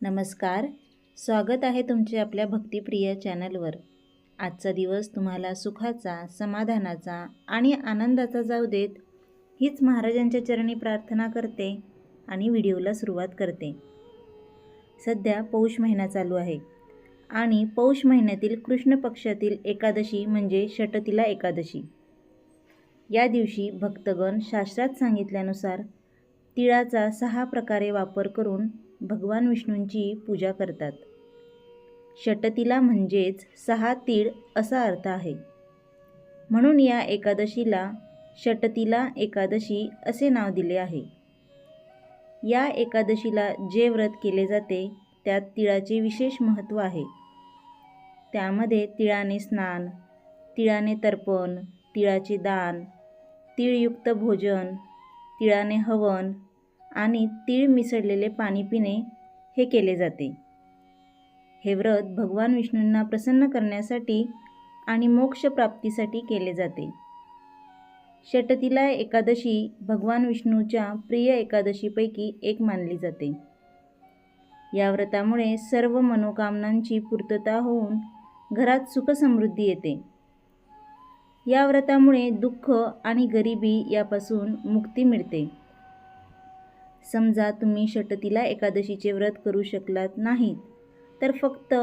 नमस्कार. स्वागत आहे तुमचे आपल्या भक्तिप्रिय चॅनलवर. आजचा दिवस तुम्हाला सुखाचा समाधानाचा आणि आनंदाचा जाऊ देत हीच महाराजांच्या चरणी प्रार्थना करते आणि व्हिडिओला सुरुवात करते. सध्या पौष महिना चालू आहे आणि पौष महिन्यातील कृष्ण पक्षातील एकादशी म्हणजे षटतिला एकादशी. या दिवशी भक्तगण शास्त्रात सांगितल्यानुसार तिळाचा सहा प्रकारे वापर करून भगवान विष्णूंची पूजा करतात. षटतिला म्हणजेच सहा तीळ असा अर्थ आहे. म्हणून या एकादशीला षटतिला एकादशी असे नाव दिले आहे. या एकादशीला जे व्रत केले जाते त्यात तिळाचे विशेष महत्त्व आहे. त्यामध्ये तिळाने स्नान तिळाने तर्पण तिळाचे दान तिळयुक्त भोजन तिळाने हवन आणि तीळ मिसळलेले पाणी पिणे हे केले जाते. हे व्रत भगवान विष्णूंना प्रसन्न करण्यासाठी आणि मोक्षप्राप्तीसाठी केले जाते. षटतिला एकादशी भगवान विष्णूच्या प्रिय एकादशीपैकी एक मानली जाते. या व्रतामुळे सर्व मनोकामनांची पूर्तता होऊन घरात सुखसमृद्धी येते. या व्रतामुळे दुःख आणि गरिबी यापासून मुक्ती मिळते. समजा तुम्ही षटतीला एकादशीचे व्रत करू शकलात नाहीत तर फक्त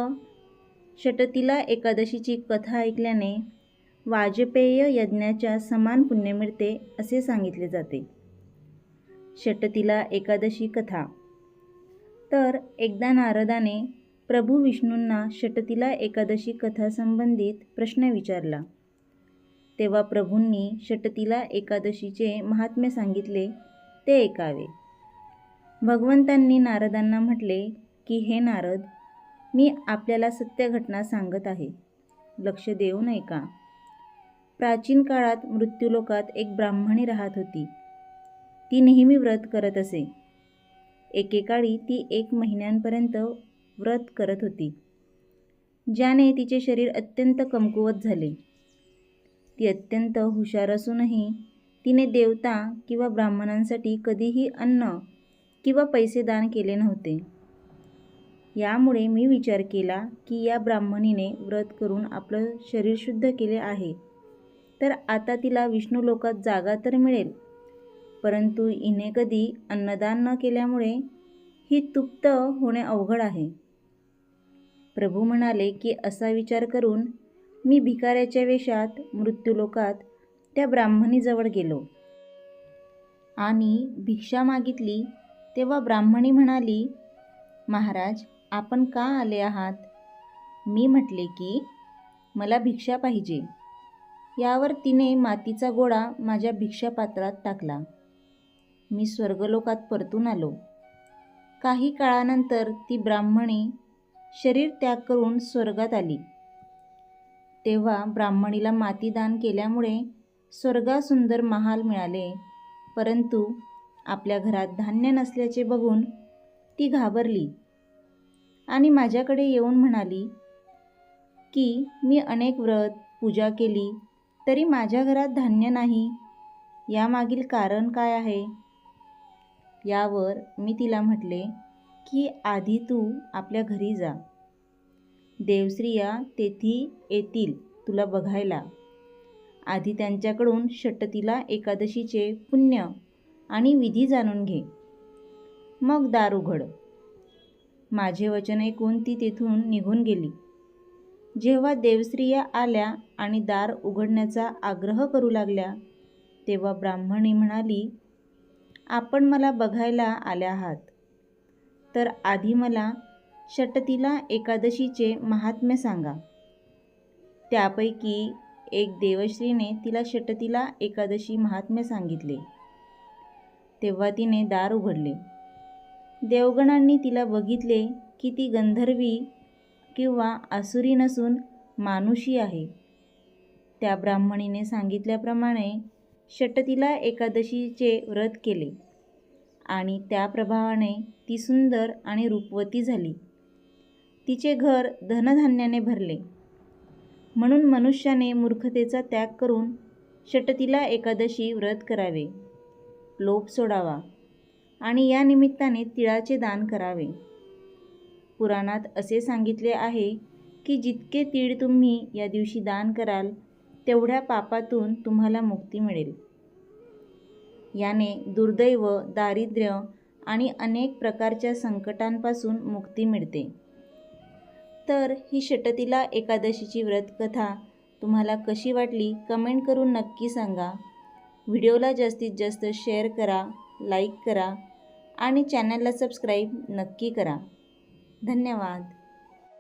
षटतीला एकादशीची कथा ऐकल्याने वाजपेय यज्ञाच्या समान पुण्य मिळते असे सांगितले जाते. षटतीला एकादशी कथा. तर एकदा नारदाने प्रभू विष्णूंना षटतीला एकादशी कथासंबंधित प्रश्न विचारला. तेव्हा प्रभूंनी षटतीला एकादशीचे महात्म्य सांगितले ते ऐकावे. भगवंतांनी नारदांना म्हटले की हे नारद मी आपल्याला सत्य घटना सांगत आहे. लक्ष देऊ नये का? प्राचीन काळात मृत्यूलोकात एक ब्राह्मणी राहत होती. ती नेहमी व्रत करत असे. एकेकाळी ती एक महिन्यांपर्यंत व्रत करत होती. ज्याने तिचे शरीर अत्यंत कमकुवत झाले. ती अत्यंत हुशार असूनही तिने देवता किंवा ब्राह्मणांसाठी कधीही अन्न किंवा पैसे दान केले नव्हते. यामुळे मी विचार केला की या ब्राह्मणीने व्रत करून आपलं शरीर शुद्ध केले आहे. तर आता तिला विष्णू लोकात जागा तर मिळेल. परंतु हिने कधी अन्नदान न केल्यामुळे ही तुप्त होणे अवघड आहे. प्रभू म्हणाले की असा विचार करून मी भिकाऱ्याच्या वेशात मृत्यूलोकात त्या ब्राह्मणीजवळ गेलो. आणि भिक्षा मागितली तेव्हा ब्राह्मणी म्हणाली महाराज आपण का आले आहात? मी म्हटले की मला भिक्षा पाहिजे. यावर तिने मातीचा गोळा माझ्या भिक्षापात्रात टाकला. मी स्वर्गलोकात परतून आलो. काही काळानंतर ती ब्राह्मणी शरीर त्याग करून स्वर्गात आली. तेव्हा ब्राह्मणीला माती दान केल्यामुळे स्वर्गासुंदर महाल मिळाले परंतु आपल्या घरात धान्य नसल्याचे बघून ती घाबरली. आणि माझ्याकडे येऊन म्हणाली की मी अनेक व्रत पूजा केली तरी माझ्या घरात धान्य नाही. यामागील कारण काय आहे? यावर मी तिला म्हटले की आधी तू आपल्या घरी जा. देवश्रिया तेथी येतील तुला बघायला. आधी त्यांच्याकडून षटतीला एकादशीचे पुण्य आणि विधी जाणून घे. मग दार उघड माझे वचन ऐकून ती तेथून निघून गेली. जेव्हा देवस्त्रिया आल्या आणि दार उघडण्याचा आग्रह करू लागल्या तेव्हा ब्राह्मणी म्हणाली आपण मला बघायला आल्या आहात. तर आधी मला षटतीला एकादशीचे महात्म्य सांगा. त्यापैकी एक देवश्रीने तिला षटतीला एकादशी महात्म्य सांगितले. तेव्हा तिने दार उघडले. देवगणांनी तिला बघितले की ती गंधर्वी किंवा आसुरी नसून मानुषी आहे. त्या ब्राह्मणीने सांगितल्याप्रमाणे षटतीला एकादशीचे व्रत केले आणि त्या प्रभावाने ती सुंदर आणि रूपवती झाली. तिचे घर धनधान्याने भरले. म्हणून मनुष्याने मूर्खतेचा त्याग करून षटतीला एकादशी व्रत करावे. लोभ सोडावा आणि या निमित्ताने तिळाचे दान करावे. पुराणात असे सांगितले आहे की जितके तीळ तुम्ही या दिवशी दान कराल तेवढ्या पापातून तुम्हाला मुक्ती मिळेल. याने दुर्दैव दारिद्र्य आणि अनेक प्रकारच्या संकटांपासून मुक्ती मिळते. तर ही षटतिला एकादशीची व्रतकथा तुम्हाला कशी वाटली कमेंट करून नक्की सांगा. व्हिडिओला जास्तीत जास्त शेअर करा लाईक करा आणि चॅनलला सबस्क्राईब नक्की करा. धन्यवाद.